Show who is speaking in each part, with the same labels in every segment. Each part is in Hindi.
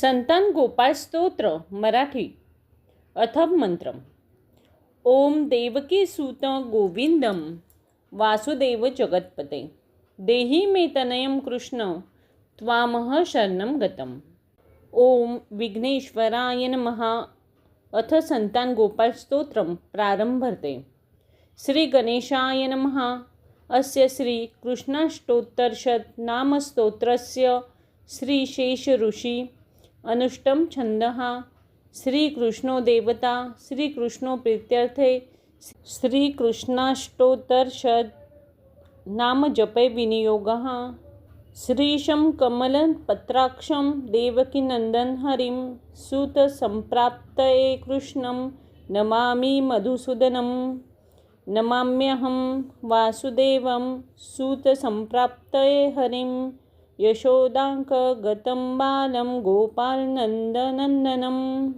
Speaker 1: संतान गोपाळ स्तोत्र, मराठी. अथम मंत्र ओम देवकी सुत गोविंदम, वासुदेव जगतपते. देही मे तनयम कृष्ण, त्वामह शरणं गतम. ओम विघ्नेश्वराय नमः. अथ संतान गोपाळ स्तोत्रम प्रारंभते श्री गणेशाय नमः. अस्य श्री कृष्णाष्टोत्तरशत नामस्तोत्रस्य श्रीशेष ऋषी अनुष्टम छंदः श्रीकृष्णो देवता श्रीकृष्णो प्रीत्यर्थे श्रीकृष्णाष्टोत्तरशत नाम जपे विनियोगः श्रीशं कमलपत्राक्षं देवकीनन्दन हरिं सुतसम्प्राप्तये कृष्णं नमामि मधुसूदनं, नमाम्यहं वासुदेवं सुतसम्प्राप्तये हरिं यशोदाङ्कगतं बालं गोपालनन्दनन्दनम्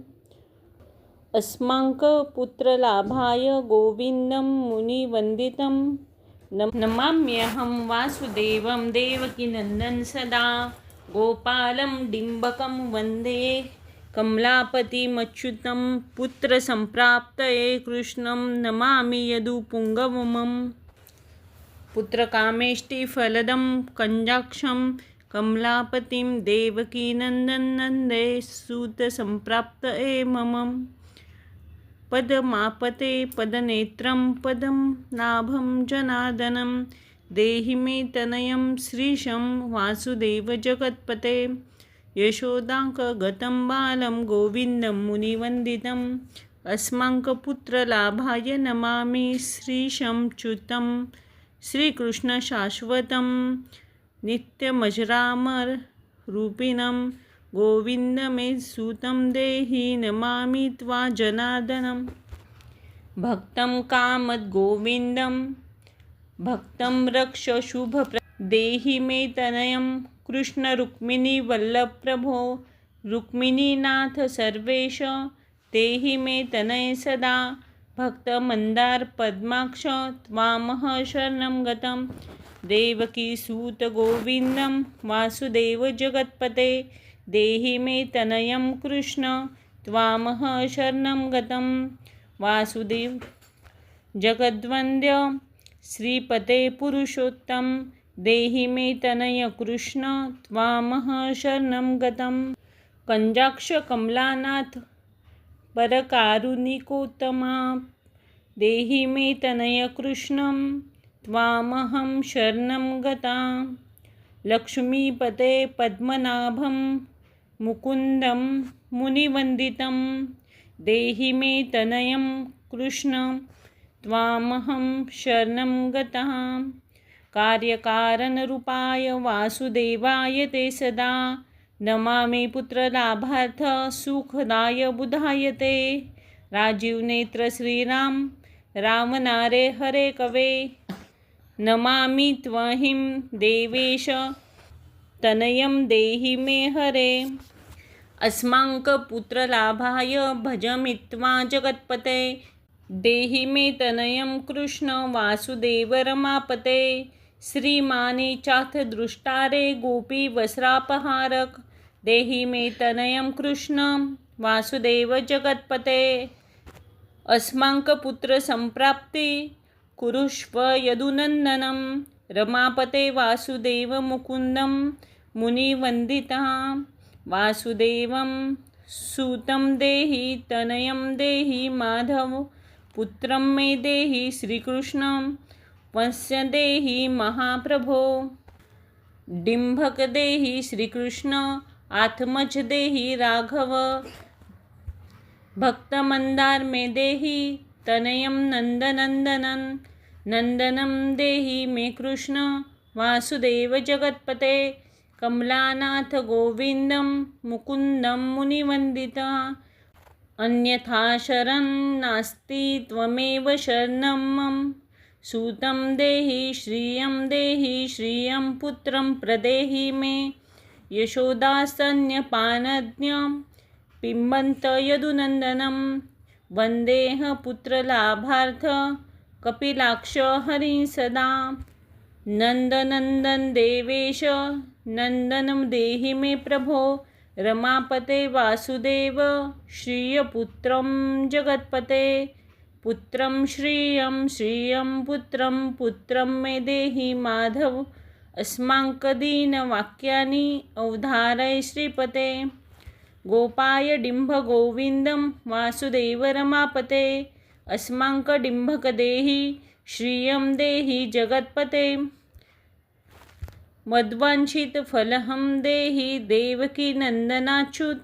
Speaker 1: अस्माकपुत्रलाभाय गोविन्दं मुनिवन्दितं। नम- नमाम्यहं वासुदेवं देवकीनन्दन सदा। गोपालं डिम्बकं वंदे। कमलापतिमच्युतं पुत्रसम्प्राप्तये कृष्णं नमामि यदुपुङ्गवमम्। पुत्रकामेष्टिफलदं कञ्जाक्षं कमलापतिं देवकीनन्दनन्दे ए मम पदमापते पदनेत्रं, पदं नाभं जनार्दनं, देहि मे तनयं श्रीशं वासुदेवजगत्पते यशोदाङ्कगतं बालं गोविन्दं मुनिवन्दितम् अस्माकपुत्रलाभाय नमामि श्रीशं च्युतं। श्रीकृष्णशाश्वतं नित्यमजरामररूपिणं गोविन्दमे सुतं देहि नमामि त्वा जनार्दनं। भक्तं कामद्गोविन्दं, भक्तं रक्ष शुभप्र देहि मे तनयं कृष्णरुक्मिणीवल्लभप्रभो रुक्मिणीनाथ सर्वेश, देहि मे तनय सदा। भक्तमन्दार पद्माक्ष त्वामह शरणं गतं वासुदेव जगत्पते देहि मे तनयं कृष्ण त्वामह शरणं गतं। वासुदेव जगद्वन्द्य, श्रीपते पुरुषोत्तम। देहि मे तनय कृष्ण त्वामह शरणं गतं। कञ्जाक्ष कमलानाथ परकारुणिकोत्तमा देहि मे तनय कृष्णं, त्वामहं शरणं गता लक्ष्मीपते पद्मनाभं, मुकुन्दं मुनिवन्दितं। देहि मे तनयं कृष्ण, त्वामहं शरणं गतः कार्यकारणरूपाय वासुदेवाय ते सदा नमामि पुत्रलाभार्थ सुखदाय बुधाय ते राजीवनेत्र श्रीराम रामनारे हरे कवे। नमामि त्वहिं देवेश, तनयं देहि मे हरे। अस्माकपुत्रलाभाय भजमित्वा जगत्पते। देहि मे तनयं कृष्ण वासुदेव रमापते। श्रीमाने चाथ दृष्टारे गोपी वस्त्रापहारक। देहि मे तनयं कृष्ण, वासुदेव जगत्पते। अस्माकपुत्रसम्प्राप्ति कुरुष्व यदुनन्दनं, रमापते वासुदेवमुकुन्दं मुनिवन्दितः, वासुदेवं सुतं देहि, तनयं देहि माधव, पुत्रं मे देहि श्रीकृष्णं, वंस्य देहि महाप्रभो। डिम्भक देहि श्रीकृष्ण आत्मज देहि राघव। भक्तमन्दार मे देहि तनयं नन्दनन्दनं नन्दनं देहि मे कृष्ण। वासुदेव जगत्पते। कमलानाथ गोविन्दं मुकुन्दं मुनिवन्दितः। अन्यथा शरणं नास्ति त्वमेव शरणं मम। सुतं देहि श्रियं देहि श्रियं पुत्रं प्रदेहि मे। यशोदास्तन्यपानज्ञं पिबन्त यदुनन्दनं वन्देह पुत्रलाभार्थ कपिलाक्ष हरिं सदा। नन्दनन्दन देवेश, नन्दनं देहि मे प्रभो, रमापते वासुदेव, श्रियपुत्रं जगत्पते। पुत्रं श्रियं श्रियं पुत्रं पुत्रं मे देहि माधव। अस्माङ्कदीनवाक्यानि अवधारय श्रीपते। गोपाय डिम्भगोविन्दं वासुदेव रमापते अस्माङ्कडिम्भकदेहि श्रियं देहि जगत्पते। मद्वाञ्छितफलहं देहि देवकीनन्दनाच्युत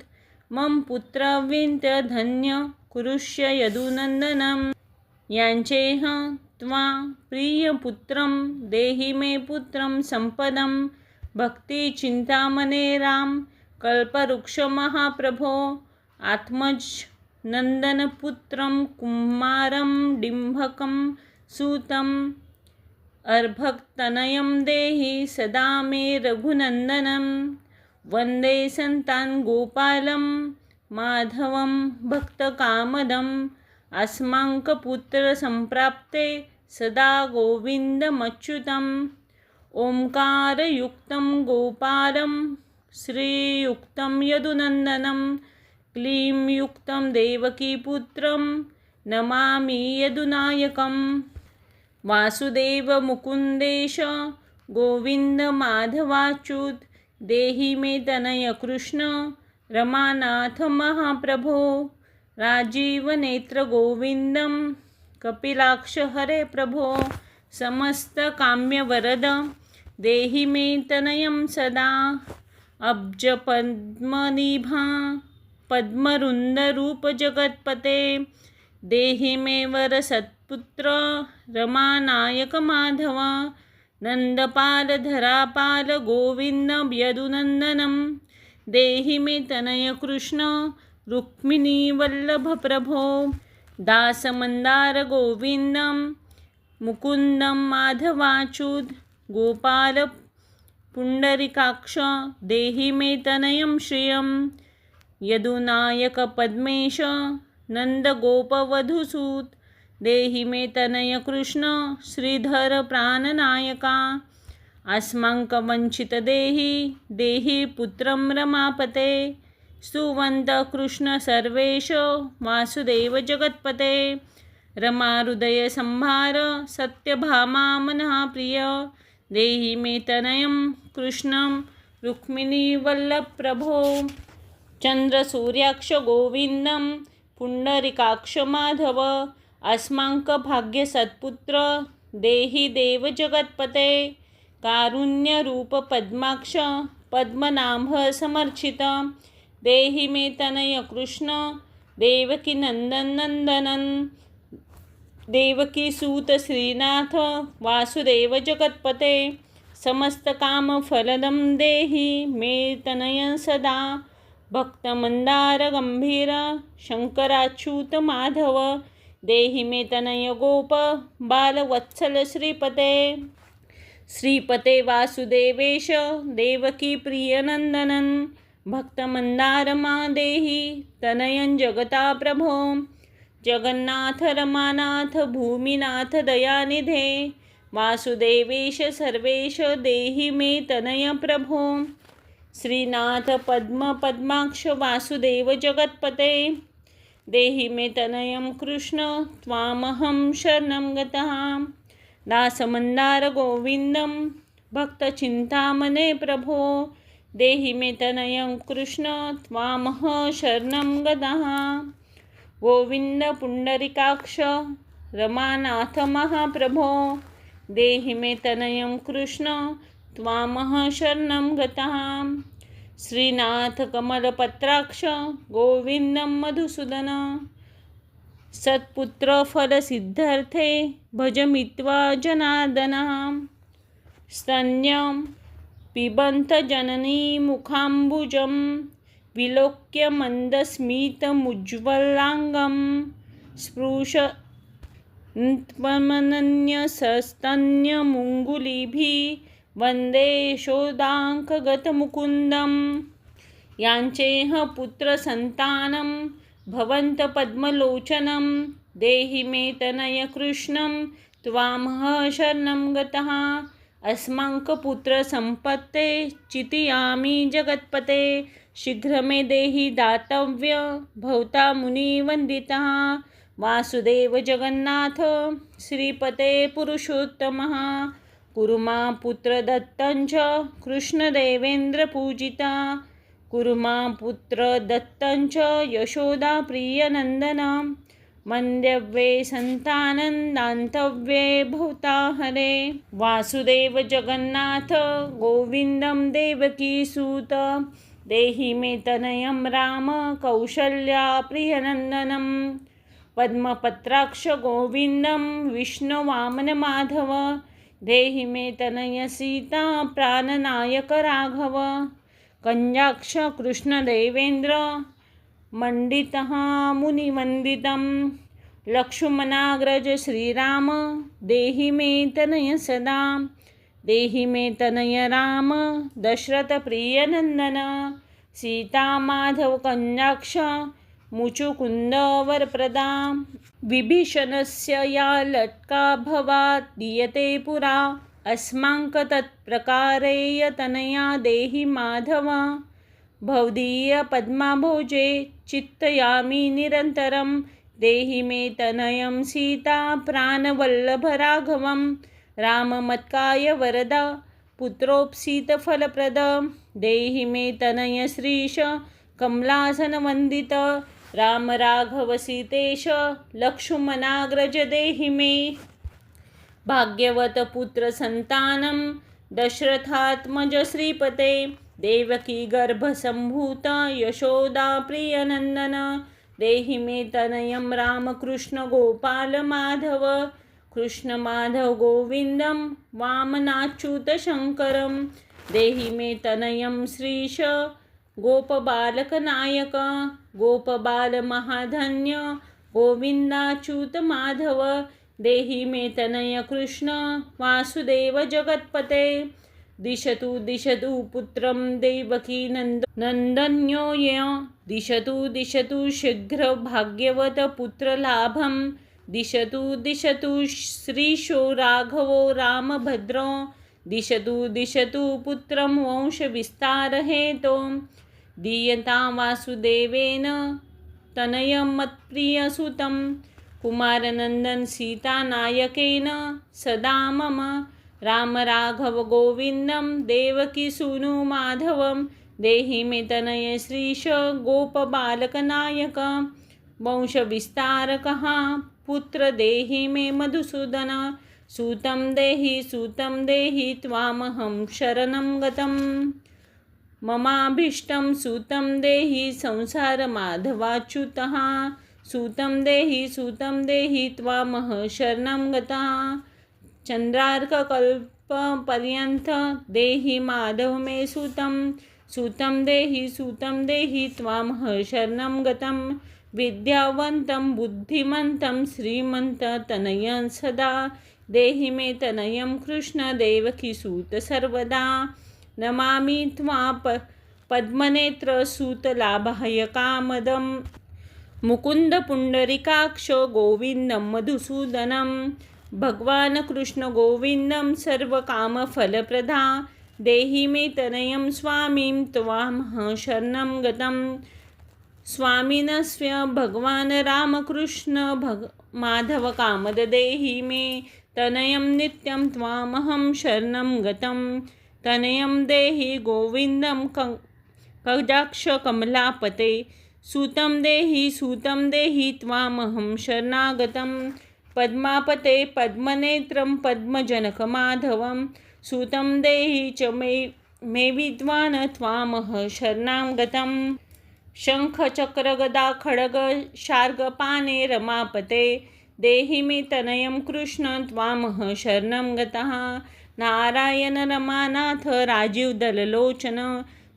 Speaker 1: मम पुत्रविन्त्यधन्य कुरुष्य यदुनन्दनं याञ्चेह त्वा प्रियपुत्रं देहि मे पुत्रं सम्पदं। भक्तिचिन्तामणे राम, कल्पवृक्षमहाप्रभो आत्मज नन्दनपुत्रं कुमारं डिम्भकं सूतम्। अर्भक्तनयं देहि सदा मे रघुनन्दनं। वंदे सन्तान् गोपालं, माधवं भक्तकामदम्। अस्माकपुत्रसम्प्राप्ते सदा गोविन्दमच्युतम्। ओङ्कारयुक्तं गोपालं श्रीयुक्तं यदुनन्दनं क्लीं युक्तं देवकीपुत्रं नमामि यदुनायकम्। वासुदेवमुकुन्देश गोविन्दमाधवाच्युत देहि मे तनयकृष्ण रमानाथ महाप्रभो राजीवनेत्रगोविन्दं कपिलाक्ष हरे प्रभो। समस्तकाम्यवरद देहि मे तनयं सदा। अब्जपद्मनिभा पद्मरुन्दरूपजगत्पते देहि मे वरसत्पुत्र नन्दपालधरापाल गोविन्द यदुनन्दनं देहि मे तनयकृष्ण रुक्मिणीवल्लभप्रभो दासमन्दारगोविन्दं माधवाच्युत गोपाल पुण्डरिकाक्ष देहि मे तनयं श्रियं यदुनायकपद्मेश नन्दगोपवधूसूत देहि मे तनयकृष्ण श्रीधर प्राणनायका अस्माकवञ्चितदेहि देहि पुत्रं रमापते। सुवन्तकृष्ण सर्वेश, वासुदेव जगत्पते। रमाहृदयसंभार सत्यभामा मनः प्रिय। देहि मे तनयं कृष्णं रुक्मिणीवल्लभप्रभो चन्द्रसूर्याक्ष गोविन्दं पुण्डरिकाक्ष माधव। अस्माकभाग्यसत्पुत्र देहि देवजगत्पते कारुण्यरूपपद्माक्ष पद्मनाभ समर्चित। देहि मे तनयकृष्ण देवकी सूत श्रीनाथ, वासुदेव जगत्पते। समस्तकामफलदं देहि, मे तनय सदा। भक्तमन्दारगम्भीर शङ्कराच्युत माधव। देहि मे तनय गोप बालवत्सल श्रीपते। श्रीपते वासुदेवेश, देवकी प्रियनन्दनं भक्तमन्दारमा देहि तनयं जगता प्रभो जगन्नाथ रमानाथ भूमिनाथ दयानिधे। वासुदेवेश, सर्वेश, देहि मे तनय प्रभो। श्रीनाथ पद्म, पद्माक्ष, वासुदेव जगत्पते। देहि मे तनयं कृष्ण, त्वामहं शरणं गतः। दासमन्दारगोविन्दं भक्तचिन्तामणे प्रभो। देहि मे तनयं कृष्ण त्वामह शरणं पुण्डरिकाक्ष रमानाथ महाप्रभो, देहि मे तनयं कृष्ण त्वामह शरणं गतः। श्रीनाथ कमलपत्राक्ष, गोविन्दं मधुसूदन सत्पुत्रफलसिद्ध्यर्थे भजमित्वा जनार्दनः। स्तन्यं पिबन्तजननी मुखाम्बुजं विलोक्य मन्दस्मितमुज्ज्वलाङ्गं स्पृशन्त्वमनन्यसस्तन्यमुङ्गुलिभिः वंदे यशोदाङ्कगतमुकुन्दं याञ्चेह पुत्रसन्तानं भवन्तपद्मलोचनं देहि मे तनयकृष्णं त्वामह शरणं गतः अस्माकपुत्रसम्पत्ते चितयामि जगत्पते। शीघ्र मे देहि दातव्य भवता मुनिवन्दितः वासुदेव जगन्नाथ, श्रीपते पुरुषोत्तमः। कुरु मा पुत्रदत्तं च कृष्णदेवेन्द्रपूजिता कुरु मा पुत्रदत्तं च यशोदाप्रियनन्दनं मन्दव्ये सन्तानन्दान्तव्ये भूता हरे। वासुदेव जगन्नाथ, गोविन्दं देवकीसूत। देहि मे तनयं राम, कौशल्या प्रियनन्दनं। पद्मपत्राक्ष गोविन्दं विष्णुवामनमाधव देहि मे तनय सीता, प्राणनायक राघव। कञ्जाक्ष कृष्णदेवेन्द्र। मण्डितः मुनिवन्दितं। लक्ष्मणाग्रज श्रीराम देहि मे तनय सदा। देहि मे तनय राम, दशरथप्रियनन्दन। सीतामाधव कञ्जाक्ष मुचुकुन्दवरप्रदा। विभीषणस्य या लट्का भवात् दीयते पुरा। अस्माकं देहि माधव। भवदीयपद्माभोजे चित्तयामि निरन्तरं। देहि मे तनयं सीता प्राणवल्लभराघवं। राममत्काय वरद, पुत्रोप्सितफलप्रद। देहि मे तनय श्रीश, कमलासनवन्दित। राम राघव सीतेश लक्ष्मणाग्रज देहि मे। भाग्यवत पुत्र संतानं, दशरथात्मज श्रीपते। देवकी गर्भसम्भूत यशोदा प्रियनन्दन। देहि मे तनयं रामकृष्णगोपालमाधव कृष्णमाधव गोविन्दं वामनाच्युतशङ्करं देहि मे तनयं श्रीश गोपबालकनायक गोपबालमहाधन्य गोविन्दाच्युतमाधव देहि मे तनय कृष्ण वासुदेव जगत्पते। दिशतु दिशतु पुत्रं देवकी नन्द नन्दन्योय दिशतु दिशतु शीघ्र भाग्यवत पुत्रलाभं। दिशतु दिशतु श्रीशो राघवो रामभद्रो। दिशतु दिशतु पुत्रं वंशविस्तारहेतो दीयता वासुदेवेन तनयमत्प्रियसुतं कुमारनन्दन सीतानायकेन सदा मम रामराघवगोविन्दं देवकीसूनु माधवं देहि मे तनय श्रीश, गोपबालकनायक, वंशविस्तारकः पुत्र देहि मे मधुसूदन, सूतं देहि सूतं देहि त्वामहं शरणं गतं ममाभीष्टं, सूतं देहि, संसारमाधवाच्युतः, सूतं देहि सूतं देहि त्वामह शरणं गता। चन्द्रार्ककल्पपर्यन्त देहि माधव मे सुतं सुतं देहि सुतं देहि शरणं गतं, विद्यावन्तं, बुद्धिमन्तं श्रीमन्ततनयं सदा, देहि मे तनयं कृष्णदेवकीसूत सर्वदा, नमामि त्वा प पद्मनेत्रसूतलाभाय मुकुंद पुंडरिकाक्ष गोविंदम मधुसूदनम भगवान कृष्ण गोविंदम सर्वकामफलप्रदा। देहि मे तनयं स्वामीं त्वामः शरणं गतं भगवान् रामकृष्ण भग माधव कामद देहि मे तनयं नित्यं त्वामहं शरणं गतं तनयं देहि कजाक्ष कमलापते। सूतं देहि सूतं देहि त्वामहं शरणागतं पद्मापते पद्मनेत्रं पद्मजनकमाधवं सूतं देहि च मे मे विद्वान् त्वामह शरणां खड्ग शार्गपाने रमापते देहि मे तनयं कृष्ण त्वामह शरणं गतः। रमानाथ राजीवदललोचन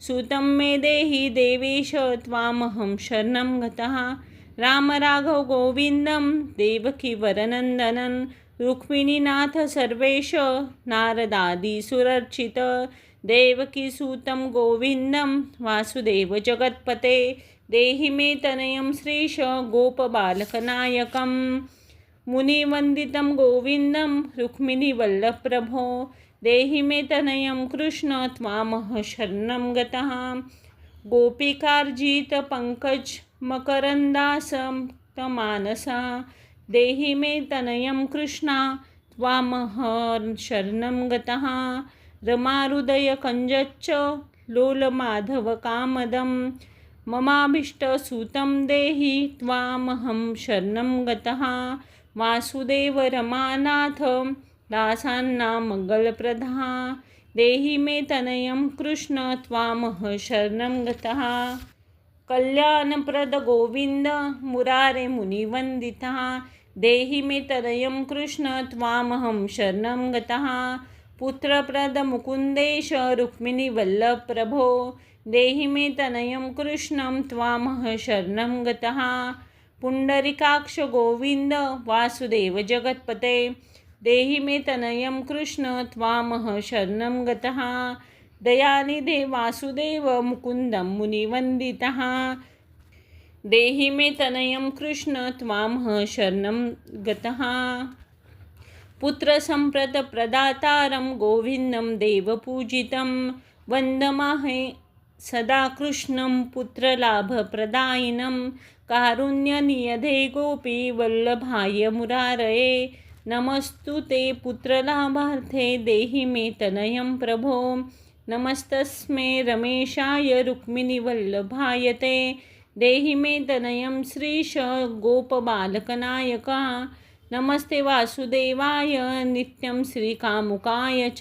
Speaker 1: सुतं मे देहि देवेश त्वामहं शरणं गतः। रामराघव गोविन्दं, देवकीवरनन्दनं, रुक्मिणीनाथ सर्वेश, नारदादिसुरर्चित, देवकीसूतं गोविन्दं, वासुदेव जगत्पते देहि मे तनयं श्रीश, गोपबालकनायकं, मुनिवन्दितं गोविन्दं, रुक्मिणीवल्लभप्रभो देहि मे तनयं कृष्ण त्वामः शरणं गतः गोपिकार्जित पंकज मकरन्दासमानसा देहि मे तनयं कृष्णा त्वामहं शरणं गतः। रमाहृदयकञ्जच्च लोलमाधवकामदं, ममाभीष्टसूतं देहि त्वामहं शरणं गतः। वासुदेव रमानाथ दासांना मंगलप्रदा। देहि मे तनयं कृष्ण त्वामह शरणं गतः। कल्याणप्रद गोविंद मुरारे मुनिवन्दितः। देहि मे तनयं कृष्ण त्वामहं शरणं गतः। पुत्रप्रद मुकुन्देश रुक्मिणीवल्लभप्रभो देहि मे तनयं कृष्णं त्वामह शरणं गतः। पुण्डरिकाक्ष गोविन्द वासुदेव जगत्पते। देहि मे तनयं कृष्ण त्वामह शरणं गतः। दयानिधे वासुदेव मुकुन्दं मुनिवन्दितः। देहि मे तनयं कृष्ण त्वामह शरणं गतः। पुत्रसम्प्रतप्रदातारं गोविन्दं देवपूजितं वन्दमाहे सदा कृष्णं पुत्रलाभप्रदायिनं कारुण्यनियधे गोपी वल्लभाय मुरारये। नमस्तु ते पुत्रलाभार्थे देहि मे तनयं प्रभो। नमस्तस्मे रमेशाय रुक्मिणीवल्लभाय ते। देहि मे तनयं श्रीश गोपबालकनायका। नमस्ते वासुदेवाय, नित्यं श्रीकामुकाय च।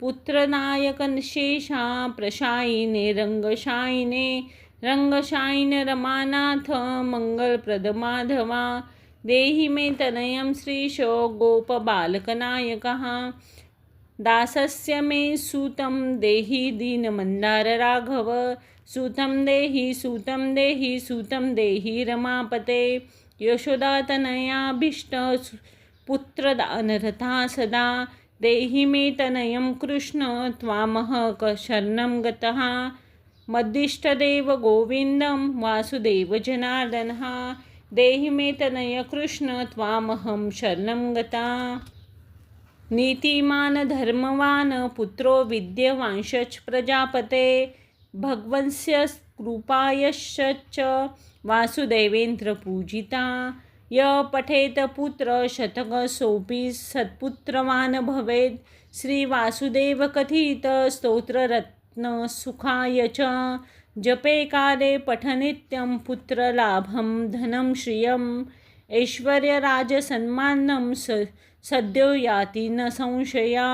Speaker 1: पुत्रनायकशेषा प्रशायिने, रङ्गशायिने। रङ्गशायिन रमानाथ मङ्गलप्रदमाधवा देहि मे तनयं श्रीशो गोपबालकनायकः। दासस्य मे सूतं देहि दीनमन्दारराघव सूतं देहि सूतं देहि सूतं देहि रमापते। यशोदातनयाभीष्ट पुत्रदानरथा सदा। देहि मे तनयं कृष्ण, त्वामह शरणं गतः। मद्दिष्टदेव गोविन्दं, वासुदेव जनार्दनः। देहि मे तनय कृष्ण, त्वामहं शरणं गता। नीतिमान, धर्मवान, पुत्रो विद्यवांशच प्रजापते। भगवंस्य कृपायश्च वासुदेवेन्द्रपूजिता य पठेत पुत्र शतकसोऽपि सत्पुत्रवान् भवेत् श्रीवासुदेवकथित स्तोत्ररत्नसुखाय च। जपे काले पठनित्यं पुत्रलाभं धनं श्रियम्। ऐश्वर्यराजसन्मानं स सद्यो याति न संशया।